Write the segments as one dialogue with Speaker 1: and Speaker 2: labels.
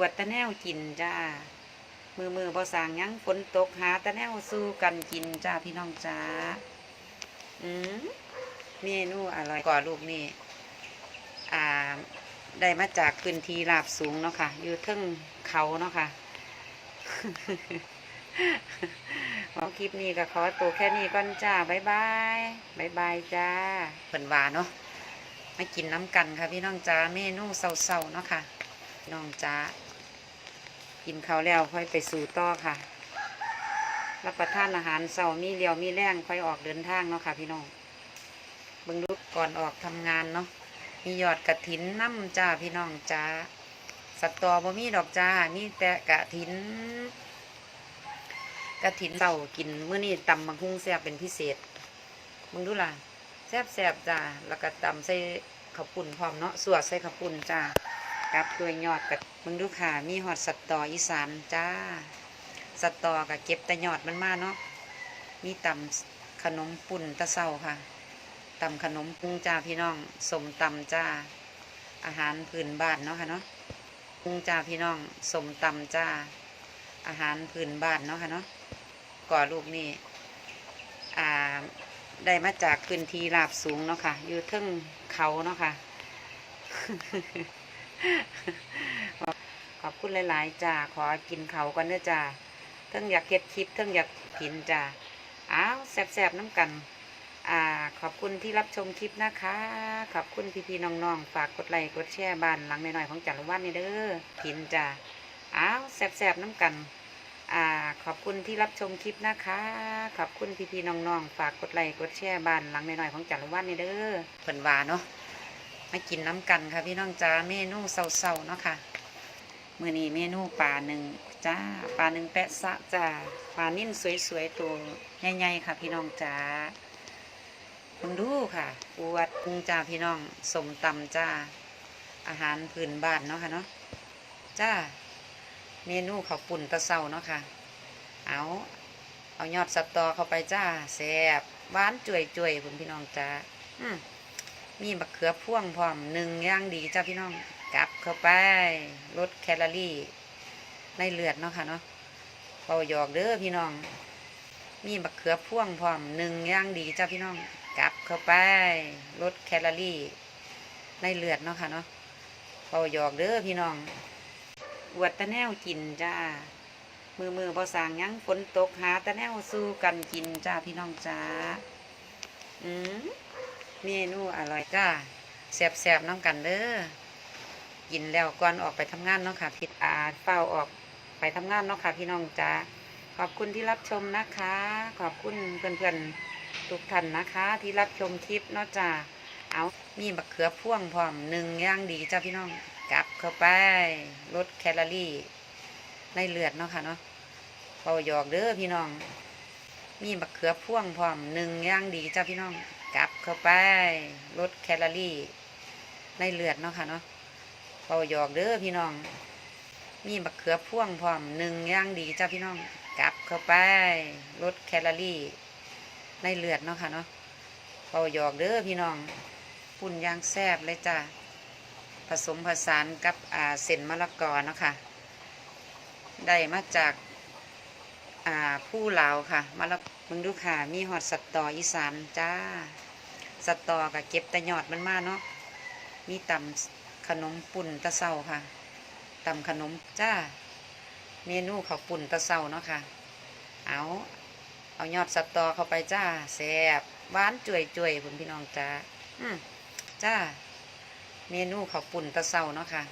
Speaker 1: วดตะแนวกินจ้า มือมือบ่สางยังฝนตกหาตะแนวสู้กันกินจ้าพี่น้องจ้า อืมเมนูอร่อยกว่าลูกนี่ อ่า ได้มาจากพื้นที่ราบสูงเนาะค่ะ อยู่ทึ่งเขาเนาะค่ะเอาคลิปนี้ก็ขอตัวแค่นี้ก่อนจ้าบ๊ายบายบายบายจ้าเปิ่นวาเนาะมากินน้ำกันค่ะพี่น้องจ้าเมนูเศร้าๆเนาะค่ะ น้องจ้า กินเขาแล้วค่อยไปสู่ต่อค่ะ รับประทานอาหารเสามีเลียวมีแรงค่อยออกเดินทางเนาะค่ะ พี่น้องเบิ่งดูก่อนออกทำงานเนาะมียอดกระถินน้ำจ้าพี่น้องจ้าสัตว์ตอบ่มีดอกจ้ามีแต่กระถินกระถินเต่ากินเมื้อนี้ตำบังคุ้งแซ่บเป็นพิเศษมึงดูล่ะแซ่บแซ่บจ้าแล้วก็ตำใส่ข้าวปุ้นพร้อมเนาะสวดใส่ข้าวปุ้นจ้า กับด้วยยอดกับมึงดูค่ะ มีหอดสัตว์ตออีสานจ้า สัตว์ตอกับเก็บแต่ยอดมันมากเนาะ มีตำขนมปุ่นตะเศร้าค่ะตำขนมปุ้งจ้าพี่น้องสมตำจ้า อาหารพื้นบ้านเนาะค่ะเนาะปุ้งจ้าพี่น้องสมตำจ้า อาหารพื้นบ้านเนาะค่ะเนาะก่อลูกนี่อ่าได้มาจากพื้นที่ราบสูงเนาะค่ะ อยู่ทึ่งเขาเนาะค่ะ ขอบคุณหลาย ๆ จ้า ขอกินเขาวกันเด้อจ้าเทิงอยากเฮ็ดคลิปเทิงอยากกินจ้าอ้าวแสบๆน้ำกันอ่าขอบคุณที่รับชมคลิปนะคะ ขอบคุณพี่ๆน้องๆ ฝากกดไลค์กดแชร์บ้านหลังหน่อยๆของจารวันนี่เด้อพินจ้าอ้าวแสบๆน้ำกันอ่าขอบคุณที่รับชมคลิปนะคะ ขอบคุณพี่ๆน้องๆ ฝากกดไลค์กดแชร์บ้านหลังหน่อยๆของจารวันนี่เด้อเพิ่นว่าเนาะ มากินน้ำกันค่ะพี่น้องจ้าเมนูเศร้าๆเนาะค่ะมื่อนี้เมนูปลาหนึ่งจ้าปลาหนึ่งแปะซะจ้าปลานิ่นสวยๆตัวใหญ่ๆค่ะ พี่น้องจ้าคุณดูค่ะอวดกุ้งจ้าพี่น้องสมตำจ้า อาหารพื้นบ้านเนาะค่ะเนาะจ้า เมนูข้าวปุ่นตะเซาเนาะค่ะ เอาเอายอดสตอเข้าไปจ้าแซ่บหวานจ่วยๆคุณพี่น้องจ้าอืม มีมะเขือพ่วงพร้อมหนึ่งย่างดีเจ้าพี่น้องกลับเข้าไปลดแคลอรี่ในเลือดเนาะค่ะเนาะเบาหยอกเด้อพี่น้อง มีมะเขือพ่วงพร้อมหนึ่งย่างดีเจ้าพี่น้องกลับเข้าไปลดแคลอรี่ในเลือดเนาะค่ะเนาะเบาหยอกเด้อพี่น้อง อวดตะแนวกินจ้า มือมือบ่สางยังฝนตกหาตะแนวสู้กันกินจ้าพี่น้องจ้า อืม เมนูอร่อยจ้าแซ่บๆน้ำกันเด้อกินแล้วก่อนออกไปทำงานเนาะค่ะผิดอาเฝ้าออกไปทำงานเนาะค่ะพี่น้องจ้าขอบคุณที่รับชมนะคะ ขอบคุณเพื่อนๆทุกท่านนะคะ ที่รับชมคลิปเนาะจ้าเอามีบักเขือพ่วงพร้อมหนึ่งย่างดีจ้าพี่น้องกลับเข้าไปลดแคลอรี่ในเลือดเนาะค่ะเนาะเบาหยอกเด้อพี่น้อง มีบักเขือพ่วงพร้อมหนึ่งย่างดีจ้าพี่น้อง เข้าไปลดแคลอรี่ในเลือดเนาะค่ะเนาะเบาหยอกเด้อพี่น้อง มีบักเขือพ่วงพร้อมหนึ่งย่างดีจ้าพี่น้องกลับเข้าไปลดแคลอรี่ในเลือดเนาะค่ะเนาะเบาหยอกเด้อพี่น้องปุ่นย่างแซ่บเลยจ้าผสมผสานกับอ่าเส้นมะละกอเนาะค่ะได้มาจากอ่าผู้ลาวค่ะมะละมึงดูค่ะมีหอดสัตว์ต่ออีสานจ้า สตอกับเก็บแต่ยอดมันมาเนาะ มีตำขนมปุ่นตะเศร้าค่ะตำขนมจ้า เมนูข้าวปุ่นตะเศร้าเนาะค่ะ เอาเอายอดสตอเข้าไปจ้าแซ่บหวานจ่วยจ่วยคุณพี่น้องจ้าอืมจ้า เมนูข้าวปุ่นตะเศร้าเนาะค่ะ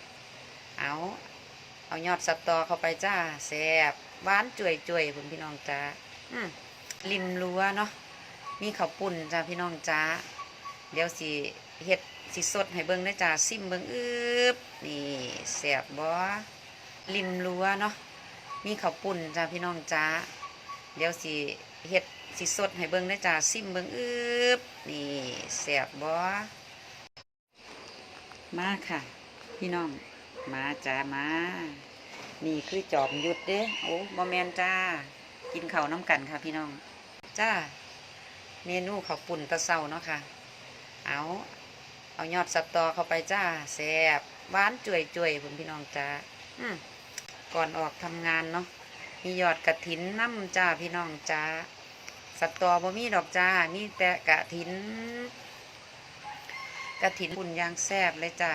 Speaker 1: เอาเอายอดสตอเข้าไปจ้าแซ่บหวานจ่วยจ่วยคุณพี่น้องจ้าอืมริมรั้วเนาะมีข้าวปุ่นจ้าพี่น้องจ้า เดี๋ยวสิเฮ็ดสิสดให้เบิ่งได้จ้าซิมเบิ่งอึบนี่แซ่บบ่ริมรั้วเนาะมีข้าวปุ่นจ้าพี่น้องจ้าเดี๋ยวสิเฮ็ดสิสดให้เบิ่งได้จ้าซิมเบิ่งอึบนี่แซ่บบ่มาค่ะ พี่น้องมาจ้ามา นี่คือจอมยุดเด้โอ้บ่แมนจ้า กินข้าวน้ำกันค่ะพี่น้อง จ้า เมนูข้าวปุ่นตะเศร้าเนาะค่ะ เอาเอายอดสตอเข้าไปจ้าแซบหวานจ่วยจ่วยคุณพี่น้องจ้าก่อนออกทำงานเนาะมียอดกระถินน้ำจ้าพี่น้องจ้าสตอบ่มีดอกจ้ามีแต่กระถินกระถินปุ่นยางแซบเลยจ้า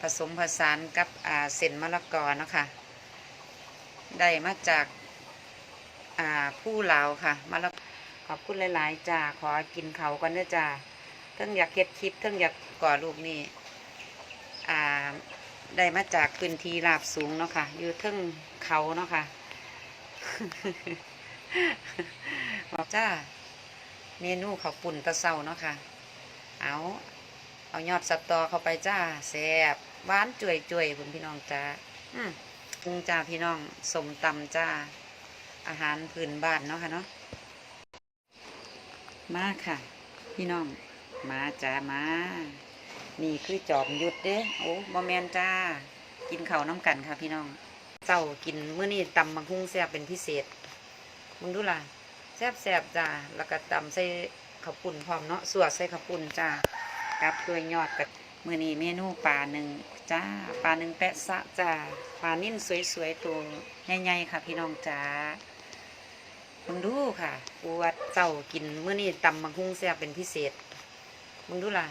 Speaker 1: ผสมผสานกับอ่าเส้นมะละกอเนาะค่ะได้มาจากอ่าผู้ลาวค่ะมะละขอบคุณหลาย ๆจ้าขอกินเขาก่อนเด้อจ้า ทั้งอยากเฮ็ดคลิปทั้งอยากก่อลูกนี่อ่าได้มาจากพื้นที่ราบสูงเนาะค่ะ อยู่เทึ่งเขาเนาะค่ะบอกจ้าเมนูข้าวปุ่นตะเซาเนาะค่ะ เอาเอายอดสตอเข้าไปจ้าแซ่บหวานจ่วยจ่วยคุณพี่น้องจ้าอืมปรุงจ้าพี่น้องสมตำจ้า อาหารพื้นบ้านเนาะค่ะเนาะมาค่ะ พี่น้อง มาจ้ามา นี่คือจอมยุดเด้โอ้บอแมนจ้า กินข้าวน้ำกันค่ะพี่น้องเจ้ากินเมื่อนี้ตำบังคุงแซ่บเป็นพิเศษ มึงดูล่ะแซ่บแซบจ้า แล้วก็ตำใส่ข้าวปุ่นพร้อมเนาะสวดใส่ข้าวปุ่นจ้ากับตัวยยอดกับมื่อนี้เมนูปลาหนึ่งจ้า ปลาหนึ่งแปะซะจ้า ปลานิ่นสวยๆตัวใหญ่ๆค่ะ พี่น้องจ้ามึงดูค่ะอวดเจ้ากินเมื่อนี้ตำบังคุงแซ่บเป็นพิเศษ มึงดูล่ะ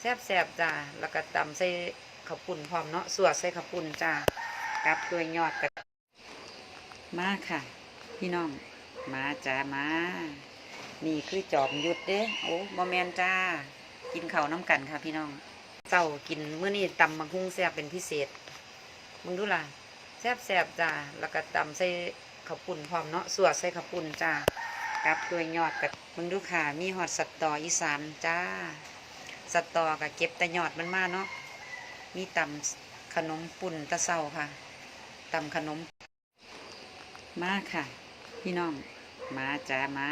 Speaker 1: แซบแซบๆจ้าแล้วก็ตำใส่ข้าวปุ่นพร้อมเนาะสวดใส่ข้าวปุ่นจ้ากับตัวยยอดกับมาค่ะ พี่น้อง มาจ้ามา นี่คือจอมยุดเด้โอ้บอแมนจ้า กินข้าวน้ำกันค่ะ พี่น้องเจ้ากินเมื่อนี้ตำบังคุงแซ่บเป็นพิเศษ มึงดูล่ะแซ่บแซบๆจ้าแล้วก็ตำใส่ข้าวปุ่นพร้อมเนาะสวดใส่ข้าวปุ่นจ้ากับตัวยอดกับมึงดูค่ะ มีหอดสัตว์ต่ออีสานจ้า สตอกับเก็บแต่ยอดมันมาเนาะมีตำขนมปุ่นตะเซาค่ะตำขนม มาค่ะ พี่น้อง มาจ้ามา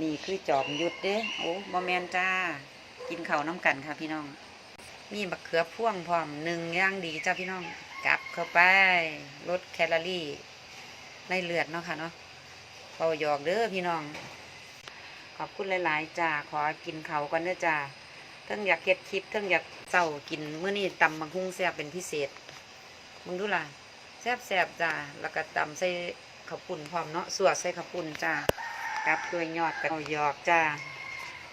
Speaker 1: นี่คือจอมยุดเด้โอ้บอแมนจ้า กินเข้าน้ำกันค่ะพี่น้อง มีบักเขือพ่วงพร้อมหนึ่งย่างดีจ้าพี่น้องกลับเข้าไปลดแคลอรี่ในเลือดเนาะค่ะเนาะเบาหยอกเด้อพี่น้อง ขอบคุณหลาย ๆ จ้า ขอกินเขาก่อนเด้อจ้า ทั้งอยากเก็ดคลิปทั้งอยากเจ้ากินเมื้อนี้ตำบังคุ้งแซ่บเป็นพิเศษ มึงดูล่ะแซ่บแซบจ้าแล้วก็ตำใส่ข้าวปุ่นพร้อมเนาะสวดใส่ข้าวปุ่นจ้ากับตัวยยอดกับหยอกจ้า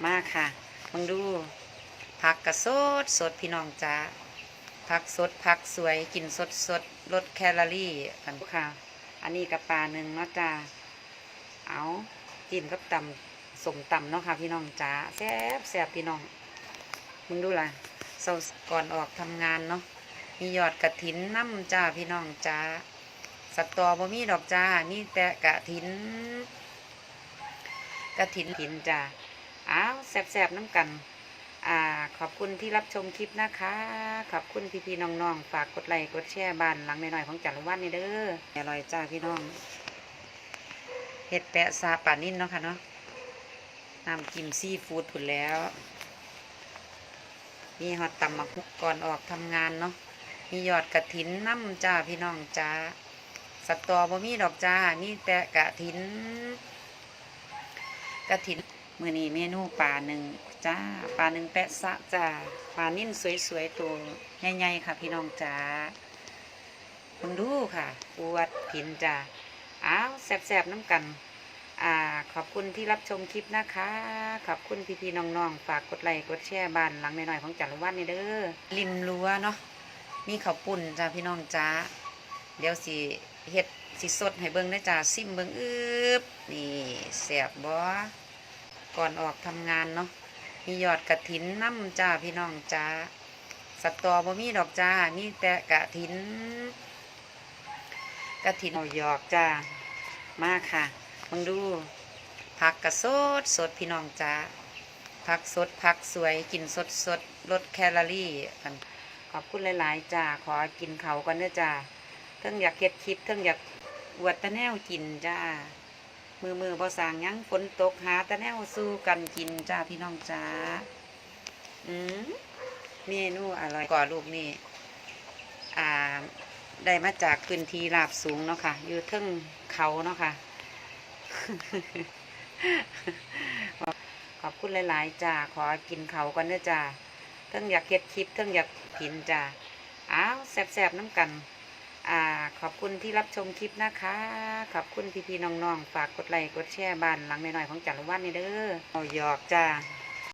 Speaker 1: มากค่ะมึงดูผักกระสดสดพี่น้องจ้าผักสดผักสวยกินสดสดลดแคลอรี่กันค่ะ อันนี้กับปลาหนึ่งเนาะจ้าเอาจิ้มกับตำสมตำเนาะค่ะพี่น้องจ้าแซ่บแซ่บพี่น้อง มึงดูล่ะเสาก่อนออกทำงานเนาะมียอดกระถินน้ำจ้าพี่น้องจ้าสตอบ่มีดอกจ้ามีแต่กระถินกระถินถินจ้าอ้าวแซ่บๆน้ำกันอ่าขอบคุณที่รับชมคลิปนะคะ ขอบคุณพี่ๆน้องๆ ฝากกดไลค์กดแชร์บ้านหลังหน่อยๆของจันทวันนี่เด้ออร่อยจ้าพี่น้องเห็ดแปะซาป่านิ่นเนาะค่ะเนาะน้ำจิ้มซีฟู้ดผุนแล้ว มีหอดตำมักฮุกก่อนออกทำงานเนาะมียอดกระถินน้ำจ้าพี่น้องจ้าสตอบ่มีดอกจ้ามีแต่กระถินกระถินมือนี้เมนูปลาหนึ่งจ้าปลาหนึ่งแปะซะจ้าปลานิ่นสวยๆตัวใหญ่ๆค่ะ พี่น้องจ้าเพิ่งดูค่ะอวดผินจ้าอ้าวแสบๆน้ำกัน อ่าขอบคุณที่รับชมคลิปนะคะ ขอบคุณพี่ๆน้องๆ ฝากกดไลค์กดแชร์บ้านหลังหน่อยๆของจันทวันนี่เด้อริมรั้วเนาะมีข้าวปุ่นจ้าพี่น้องจ้าเดี๋ยวสิเฮ็ดสิสดให้เบิ่งนะจ้าซิมเบิ่งอึบนี่แซ่บบ่ก่อนออกทำงานเนาะมียอดกระถินน้ำจ้าพี่น้องจ้าสตอบ่มีดอกจ้ามีแต่กระถินกระถินเอาหยอกจ้ามาค่ะ มึงดูผักกระสดสดพี่น้องจ้าผักสดผักสวยกินสดสดลดแคลอรี่กันขอบคุณหลาย ๆจ้าขอกินเขาก่อนเด้อจ้าเทิงอยากเฮ็ดคลิปเทิงอยากอวดตะแนวกินจ้ามือมือบ่สางยังฝนตกหาตะแนวสู้กันกินจ้าพี่น้องจ้าอืมเมนูอร่อยกว่าลูกนี่อ่าได้มาจากพื้นที่ราบสูงเนาะค่ะ อยู่เทิงเขาเนาะค่ะ ขอบคุณหลาย ๆจ้าขอกินเขาก่อนเด้อจ้าเทิงอยากเก็ดคลิปเทิงอยากกินจ้าอ้าวแสบๆน้ำกันอ่าขอบคุณที่รับชมคลิปนะคะ ขอบคุณพี่ๆน้องๆ ฝากกดไลค์กดแชร์บ้านหลังน้อยๆของจันทร์วันนี่เด้อเอาหยอกจ้า